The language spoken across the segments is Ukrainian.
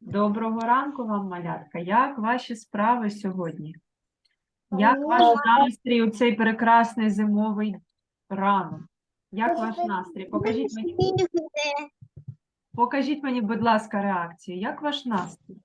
Доброго ранку вам, малятка. Як ваші справи сьогодні? Як ваш настрій у цей прекрасний зимовий ранок? Як ваш настрій? Покажіть мені, покажіть мені, будь ласка, реакцію. Як ваш настрій?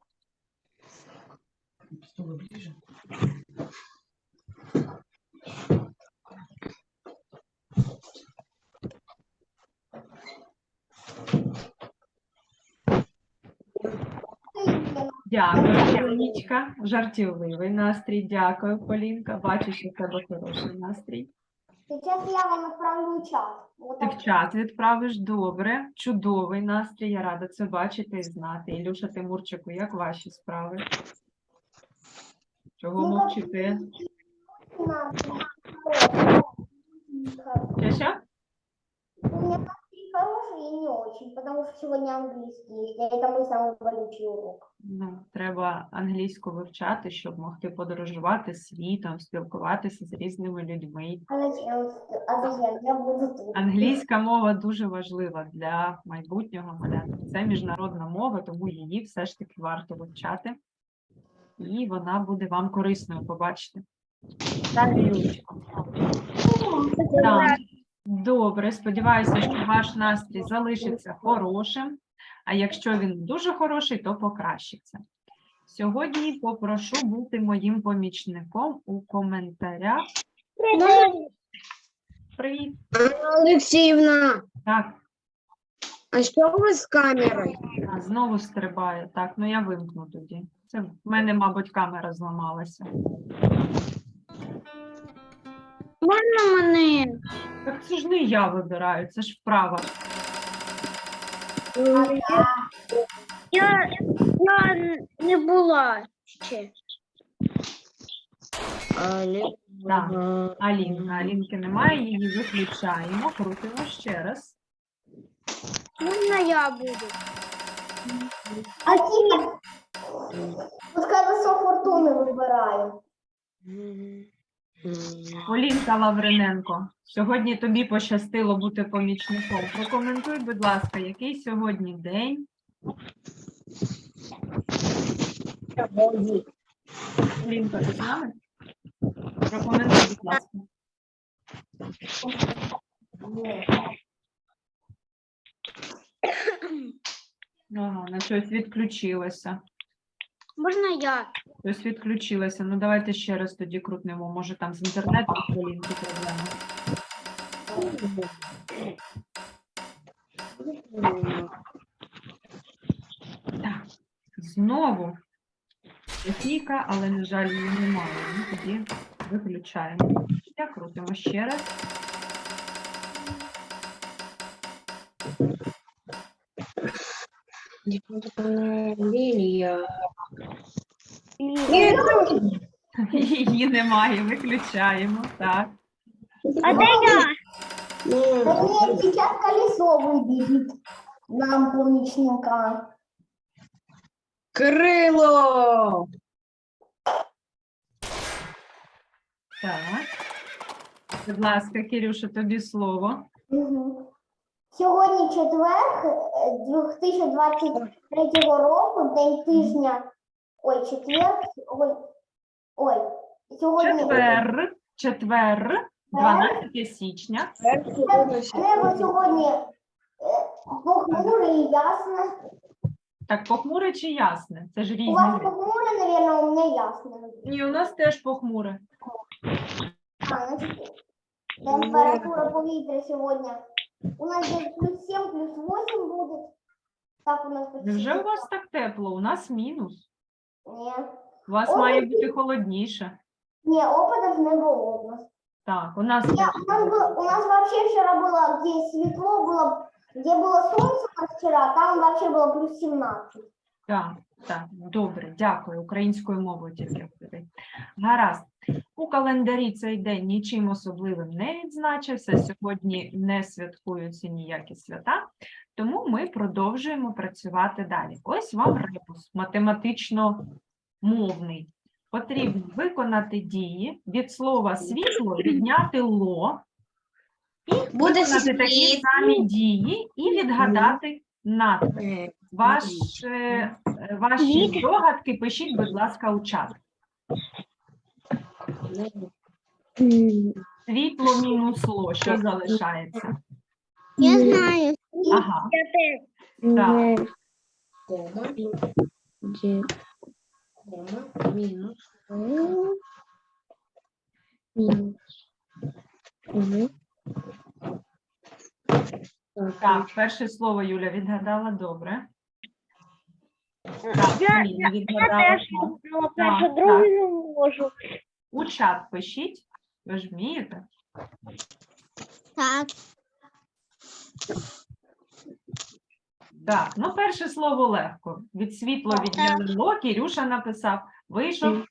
Дякую, Полінічка. Жартівливий настрій. Дякую, Полінка. Бачу, що в тебе хороший настрій. Сейчас я вам отправлю чат. Вот Ти так. в чат відправиш добре, чудовий настрій. Я рада це бачити і знати. Ілюша Тимурчику, як ваші справи? Чого Ну, мовчите? На. Ще що? У меня настрой хороший и не очень, потому что сегодня английский есть, а это мой самый болючий урок. Ну, треба англійську вивчати, щоб могти подорожувати світом, спілкуватися з різними людьми. А зачем? А зачем? Я буду тут. Англійська мова дуже важлива для майбутнього малята. Це міжнародна мова, тому її все ж таки варто вивчати. І вона буде вам корисною, побачите. Так, Юлечко? Так. Добре, сподіваюся, що ваш настрій залишиться хорошим. А якщо він дуже хороший, то покращиться. Сьогодні попрошу бути моїм помічником у коментарях. Привіт. Олексіївна, Так, а що у вас з камерою? А, знову стрибає. Так, ну я вимкну тоді. Це в мене, мабуть, камера зламалася. Можна мене? Так це ж не я вибираю, це ж вправа. Я, я не була ще. Так, Алінка. Алінки немає, її виключаємо, крутимо ще раз. Можна я буду? А тихо. Пускай колесо фортуни вибираю. Полінка Лавриненко, сьогодні тобі пощастило бути помічником. Прокоментуй, будь ласка, який сьогодні день? Полінка, ти з нами? Прокоментуй, будь ласка. Ага, на щось відключилося. Можна я? Щось відключилося. Ну давайте ще раз тоді крутнемо. Може там з інтернетом у Полінки проблема. Так, знову техніка, але, на жаль, її немає. Ну, тоді виключаємо. Я крутимо ще раз. Лілія. Її немає, виключаємо. Так. А де я? Да нет, сейчас колесо выберет нам помощника. Крило. Так. Будь ласка, Кирюша, тобі слово. Мгм. Сьогодні четвер е, 2023 року, день тижня. Ой, четвер. Ой, ой. Сьогодні Четвер, четвер, 12 січня. небо сьогодні е, похмуре і ясне. Так, похмуре чи ясне? Це ж У різні. вас речі. похмуре, наверное, у мене ясне. Ні, у нас теж похмуре. А, значить, температура повітря сьогодні. У нас десь плюс 7, плюс 8 буде. Так у нас почти. Невже у вас так тепло? У нас мінус. Ні. У вас Ой, має бути холодніше. Ні, опадів не було у нас. Так, у нас Ні, теж у нас, было, у нас вообще вчера было, где светло было, где было солнце у нас вчера, там вообще было плюс 17. Так, так, добре, дякую. Українською мовою тільки говори. Гаразд. У календарі цей день нічим особливим не відзначився. Сьогодні не святкуються ніякі свята, тому ми продовжуємо працювати далі. Ось вам ребус математично-мовний. Потрібно виконати дії від слова світло відняти ло і Буде виконати такі самі дії і відгадати надпис. Ваш, е, е, ваші здогадки пишіть, будь ласка, у чат. Світло мінус ло, що залишається? Я знаю. Ага, Я так. Мінус. Мінус. Так, перше слово Юля відгадала добре. Так, Я- ні, Я теж так. Так, другу не можу. У чат пишіть. Ви ж вмієте? Так. Так, ну перше слово легко. Від світло відняли ло, Кірюша написав. Вийшов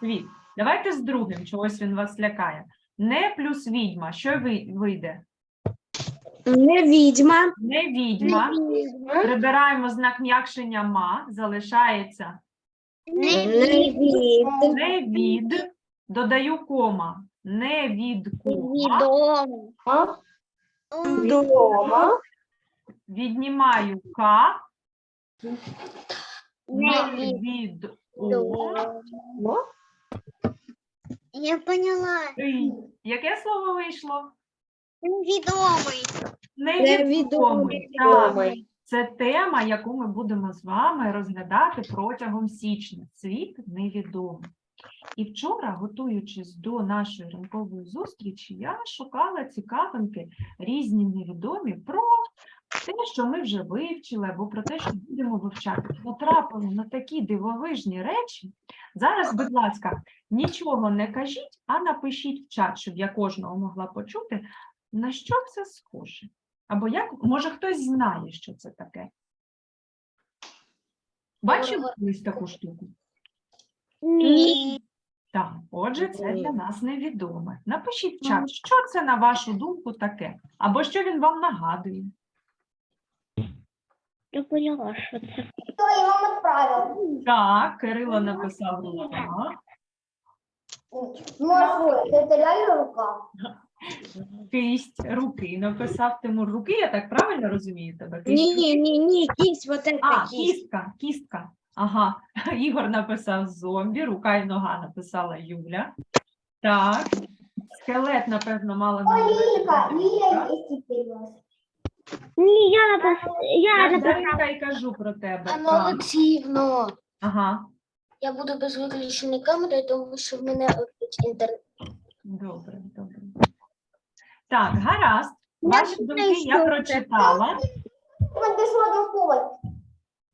світ. Давайте з другим, чогось він вас лякає. Не плюс відьма. Що ви- вийде? Не відьма. Не відьма. Прибираємо знак м'якшення ма, залишається Не від. не від, додаю кома. Не від кома, Відомо. Дома. віднімаю к, Не від. о. Я поняла. Яке слово вийшло? Невідомий. Невідомий. Так, це тема, яку ми будемо з вами розглядати протягом січня. Світ невідомий. І вчора, готуючись до нашої ранкової зустрічі, я шукала цікавинки різні невідомі про те, що ми вже вивчили, або про те, що будемо вивчати. Потрапили на такі дивовижні речі. Зараз, будь ласка, нічого не кажіть, а напишіть в чат, щоб я кожного могла почути, на що це схоже. Або як, може, хтось знає, що це таке. Бачив колись таку штуку? Ні. Так, отже, це для нас невідоме. Напишіть в чат, що це на вашу думку таке, або що він вам нагадує. Я поняла, що це. Хто вам відправив? Так, Кирило написав рука, Ну, а це реально рука? Кисть руки написав Тимур руки, я так правильно розумію тебе? Кисть Ні, руки? ні, ні, кість, вот это А, кістка, кістка. Ага, Ігор написав зомбі, рука і нога написала Юля. Так, скелет, напевно, мала на Ой, увазі. Теперь у. Ні, я написала. Я Я ж написала. Даринка і кажу про тебе. Анна Так. Ага, я буду без виключеної камери, тому що в мене опять інтернет. добре, добре. Так, гаразд. Ваші думки я прочитала.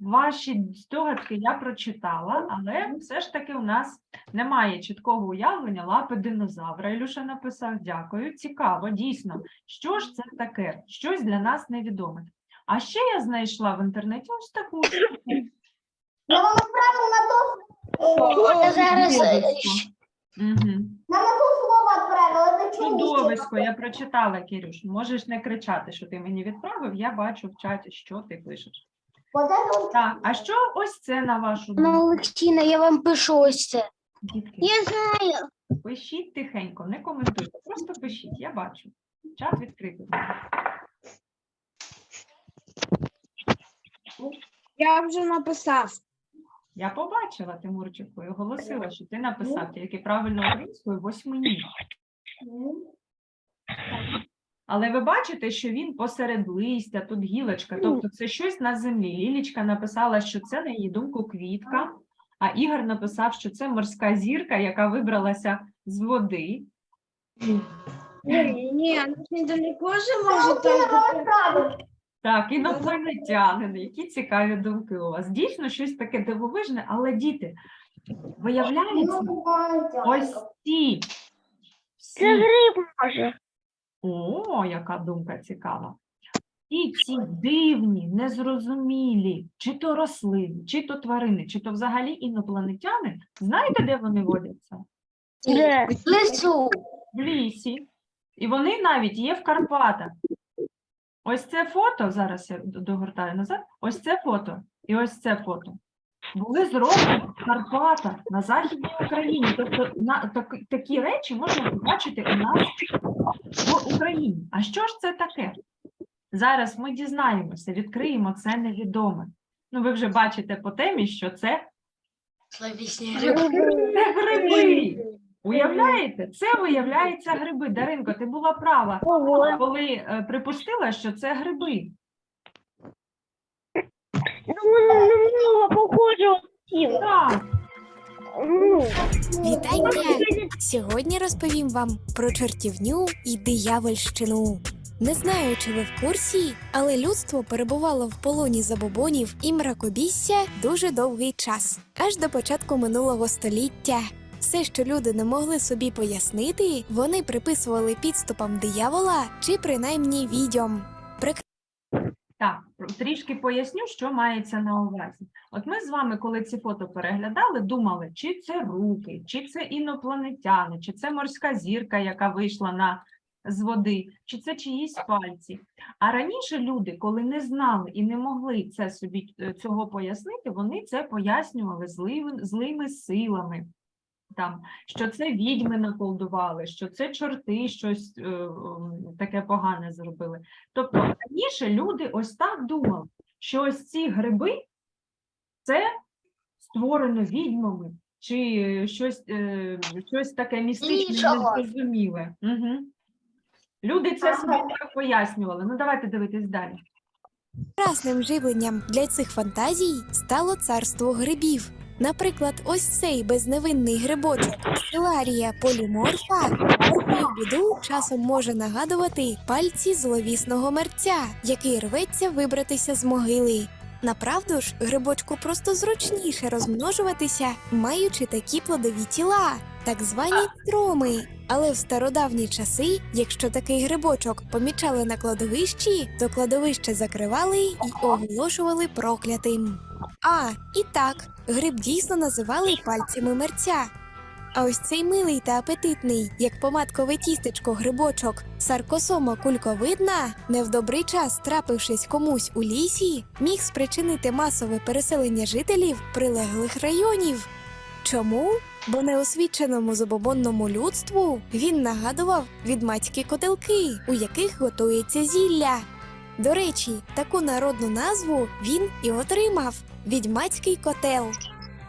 Ваші здогадки я прочитала, але все ж таки у нас немає чіткого уявлення лапи динозавра. Ілюша написав дякую. Цікаво, дійсно, що ж це таке? Щось для нас невідоме. А ще я знайшла в інтернеті ось таку. Я вам відправив на то, Я зараз е, Чудовисько. Мгм. на, на то слово відправила. Це чому Чудовисько, я прочитала, Кірюш. Можеш не кричати, що ти мені відправив. Я бачу в чаті, що ти пишеш. Так, а що ось це на вашу думку? Олексіївна, я вам пишу ось це. Дітки, Я знаю. пишіть тихенько, не коментуйте, просто пишіть, я бачу. Чат відкритий. Я вже написав. Я побачила Тимурчику і оголосила, що ти написав тільки правильно українською восьмині. Але ви бачите, що він посеред листя, тут гілочка, тобто це щось на землі. Лілічка написала, що це, на її думку, квітка, а Ігор написав, що це морська зірка, яка вибралася з води. Ні, ні, ну недалеко же може відправив. Так, інопланетянини, які цікаві думки у вас. Дійсно, щось таке дивовижне, але діти, виявляється, ось ці. Це всі гриб може. О, яка думка цікава. І ці дивні, незрозумілі, чи то рослини, чи то тварини, чи то взагалі інопланетяни, знаєте, де вони водяться? Де? В лісу. В лісі. І вони навіть є в Карпатах. Ось це фото, зараз я догортаю назад, ось це фото і ось це фото. Були зроблені в Карпатах на Західній Україні. Тобто на, так, такі речі можна побачити у нас в Україні. А що ж це таке? Зараз ми дізнаємося, відкриємо це невідоме. Ну, ви вже бачите по темі, що це, Словісні це гриби. Уявляєте? Це виявляється гриби. Даринко, ти була права, коли е, припустила, що це гриби. Ну, немного похоже. Так, Вітання! Сьогодні розповім вам про чортівню і диявольщину. Не знаю, чи ви в курсі, але людство перебувало в полоні забобонів і мракобісся дуже довгий час, аж до початку минулого століття. Все, що люди не могли собі пояснити, вони приписували підступам диявола чи принаймні відьом. Так, трішки поясню, що мається на увазі. От ми з вами, коли ці фото переглядали, думали, чи це руки, чи це інопланетяни, чи це морська зірка, яка вийшла на з води, чи це чиїсь пальці. А раніше люди, коли не знали і не могли це собі е, цього пояснити, вони це пояснювали злими, злими силами. Там, що це відьми наколдували, що це чорти щось е, таке погане зробили. Тобто раніше люди ось так думали, що ось ці гриби це створено відьмами, чи щось, е, щось таке містичне, незрозуміле. Угу. Люди це собі так пояснювали. Ну давайте дивитись далі. Красним живленням для цих фантазій стало царство грибів. Наприклад, ось цей безневинний грибочок Філарія поліморфа свою біду часом може нагадувати пальці зловісного мерця, який рветься вибратися з могили. Направду ж, грибочку просто зручніше розмножуватися, маючи такі плодові тіла, так звані троми. Але в стародавні часи, якщо такий грибочок помічали на кладовищі, то кладовище закривали і оголошували проклятим. А, і так, гриб дійсно називали пальцями мерця. А ось цей милий та апетитний, як помадкове тістечко грибочок, саркосома кульковидна, не в добрий час трапившись комусь у лісі, міг спричинити масове переселення жителів прилеглих районів. Чому? Бо неосвіченому забобонному людству він нагадував відмацькі котелки, у яких готується зілля. До речі, таку народну назву він і отримав відьмацький котел.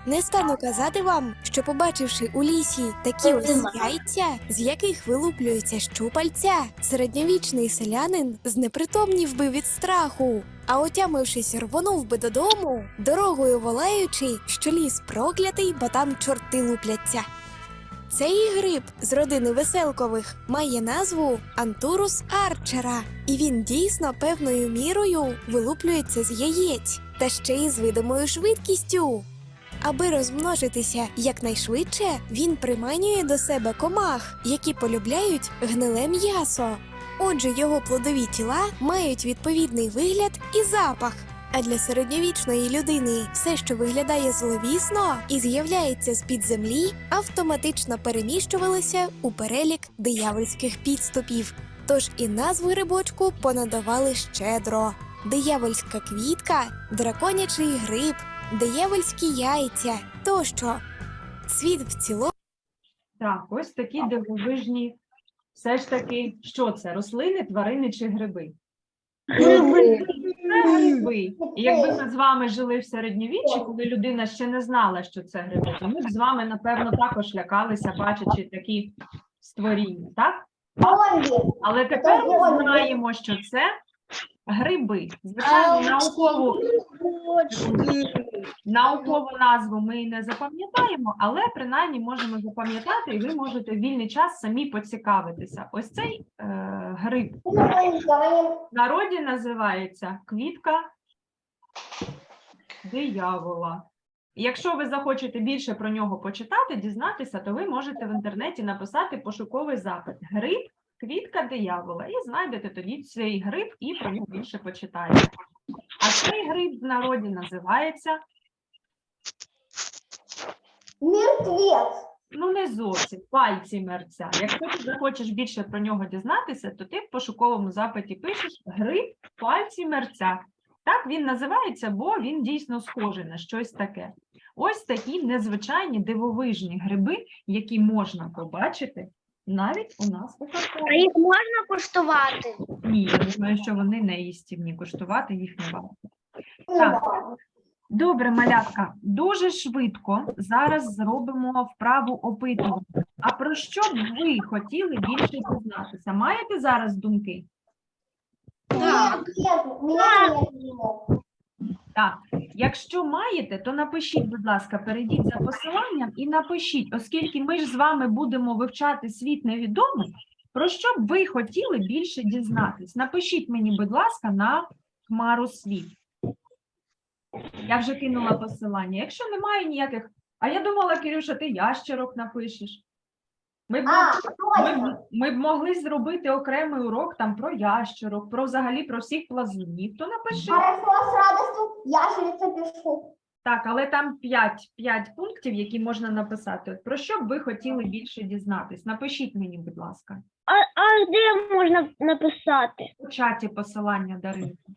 Не стану казати вам, що побачивши у лісі такі ось яйця, з яких вилуплюються щупальця, середньовічний селянин знепритомнів би від страху, а отямившись, рвонув би додому, дорогою волаючи, що ліс проклятий, бо там чорти лупляться. Цей гриб з родини веселкових має назву Антурус арчера, і він дійсно певною мірою вилуплюється з яєць, та ще й з видимою швидкістю. Аби розмножитися якнайшвидше, він приманює до себе комах, які полюбляють гниле м'ясо. Отже, його плодові тіла мають відповідний вигляд і запах. А для середньовічної людини все, що виглядає зловісно і з'являється з-під землі, автоматично переміщувалося у перелік диявольських підступів. Тож і назву грибочку понадавали щедро: диявольська квітка, драконячий гриб, диявольські яйця тощо. Світ в цілому. Так, ось такі дивовижні. Все ж таки, що це? Рослини, тварини чи гриби? Це гриби. І якби ми з вами жили в середньовіччі, коли людина ще не знала, що це гриби, то ми б з вами, напевно, також лякалися, бачачи такі створіння, так? Але тепер ми знаємо, що це гриби. Звичайно, наукову, наукову назву ми не запам'ятаємо, але принаймні можемо запам'ятати, і ви можете в вільний час самі поцікавитися. Ось цей е, гриб в народі називається квітка диявола. Якщо ви захочете більше про нього почитати, дізнатися, то ви можете в інтернеті написати пошуковий запит Гриб, квітка диявола, і знайдете тоді цей гриб і про нього більше почитаєте. А цей гриб в народі називається Мертвець. ну не зовсім пальці мерця. Якщо ти захочеш більше про нього дізнатися, то ти в пошуковому запиті пишеш гриб пальці мерця. Так він називається, бо він дійсно схожий на щось таке. Ось такі незвичайні дивовижні гриби, які можна побачити навіть у нас у А їх можна коштувати? Ні, я думаю, що вони не їстівні, куштувати їх не варто. Так. Добре, малятка, дуже швидко зараз зробимо вправу опитування. А про що б ви хотіли більше дізнатися? Маєте зараз думки? Нет, нет, Так, якщо маєте, то напишіть, будь ласка, перейдіть за посиланням і напишіть, оскільки ми ж з вами будемо вивчати світ невідомий, про що б ви хотіли більше дізнатись? Напишіть мені, будь ласка, на хмару світ. Я вже кинула посилання. Якщо немає ніяких. А я думала, Кирюша, ти ящерок напишеш. Ми б, А, ми, точно. ми б могли зробити окремий урок там про ящерок, про взагалі про всіх плазунів. То напиши. Хорошо, с радостью ящерица пишу. Так, але там 5, 5 пунктів, які можна написати. От Про що б ви хотіли більше дізнатись? Напишіть мені, будь ласка, А, а де можна написати? у чаті посилання Даринки.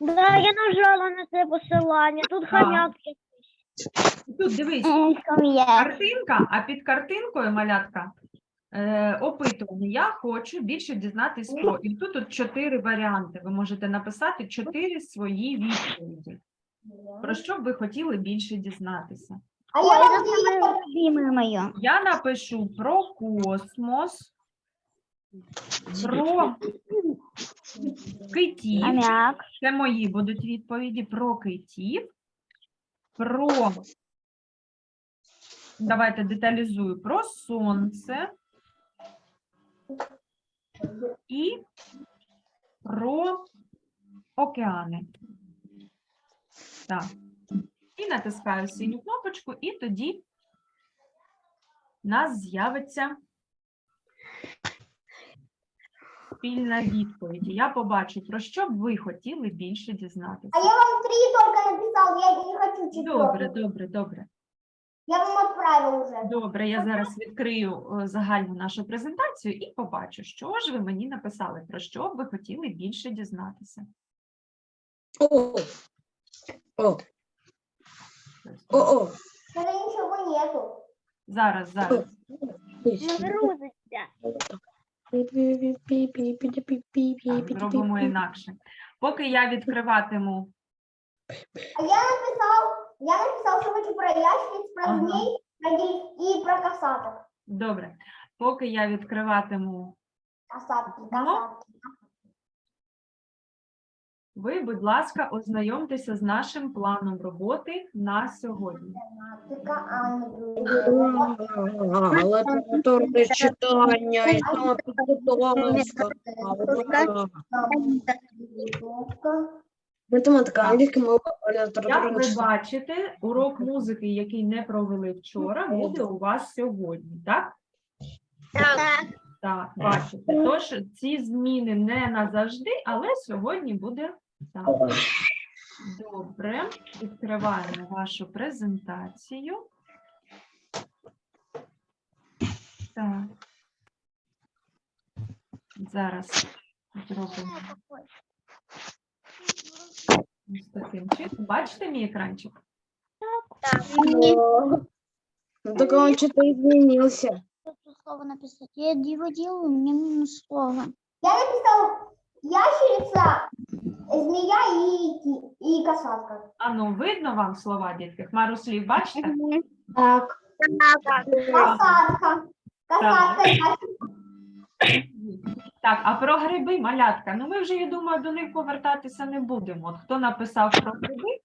Да, я нажала на це посилання. Тут хомяк. є. Тут дивись, картинка, а під картинкою малятка е, опитування. Я хочу більше дізнатись про. І тут от чотири варіанти. Ви можете написати чотири свої відповіді. Про що б ви хотіли більше дізнатися? А я. Я напишу про космос, про китів. Це мої будуть відповіді про китів, про. Давайте деталізую про сонце і про океани. Так. І натискаю синю кнопочку, і тоді в нас з'явиться спільна відповідь. Я побачу, про що б ви хотіли більше дізнатися. А я вам три только написал, я не хочу четвертый. Добре, добре, добре. Я вам отправил уже. Добре, я зараз відкрию е, загальну нашу презентацію і побачу, що ж ви мені написали, про що б ви хотіли більше дізнатися. О, о, о, о. Когда ничего нету. Зараз, зараз. Грузиться. Так, зробимо інакше. Поки я відкриватиму. А я написав, я написав, що хочу про ящиць, про Ага. змій, про и про касаток. Добре. Поки я відкриватиму, Касатки, касатки. Ви, будь ласка, ознайомтеся з нашим планом роботи на сьогодні. Ангел. Читання, і там підготовка. Математика, англійська мова, Як ви бачите, урок музики, який не провели вчора, буде у вас сьогодні, так? Так. Так, бачите. Тож ці зміни не назавжди, але сьогодні буде так. Добре, відкриваємо вашу презентацію. Так. Зараз зробимо ось таким чином. Бачите мій екранчик? Ну, Так он что-то изменился. Слово написать. Я его делаю, у меня минус слово. Я написал ящерица, змея и, ки- и касатка. А ну, видно вам слова, дітки? Хмару слів, бачите? Так. Касатка. Касатка. Так, а про гриби, малятка. Ну ми вже, я думаю, до них повертатися не будемо. От хто написав про гриби?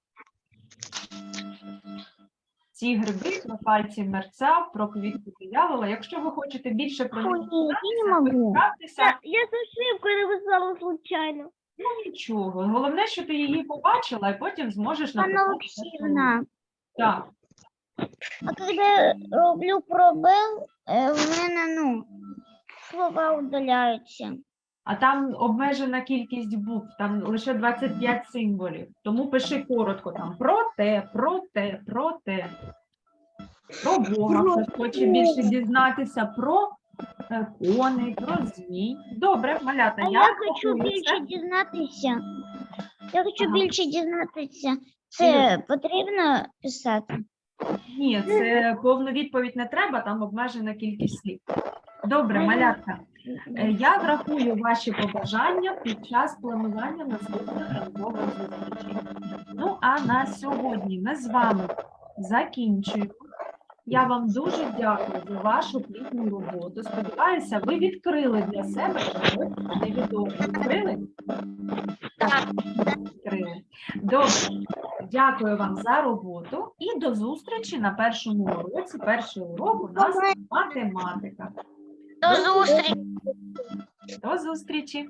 Ці гриби про пальці мерця, про квітку диявола. Якщо ви хочете більше про них Ой, я не дізнатися, могу. вивчатися, Я с ошибкой написала случайно. Ну нічого. Головне, що ти її побачила, і потім зможеш Анна написати. Олексіївна, Так, а когда я роблю пробел, е, в мене, ну, слова удаляються. а там обмежена кількість букв, там лише 25 символів. Тому пиши коротко там про те, про те, про те. Про Бога, хтось хоче більше дізнатися про е, коней, про змій. Добре, малята, А я я хочу більше це. дізнатися. Я хочу Ага. більше дізнатися. Це потрібно писати? Ні, це повну відповідь не треба, там обмежена кількість слів. Добре, малятка. Е, Я врахую ваші побажання під час планування наступних ранкових зустрічей. Ну а на сьогодні ми з вами закінчуємо. Я вам дуже дякую за вашу плідну роботу. Сподіваюся, ви відкрили для себе щось невідоме. Відкрили? Так. Відкрили. Добре. Дякую вам за роботу і до зустрічі на першому уроці. Перший урок у нас математика. До зустрічі. До зустрічі!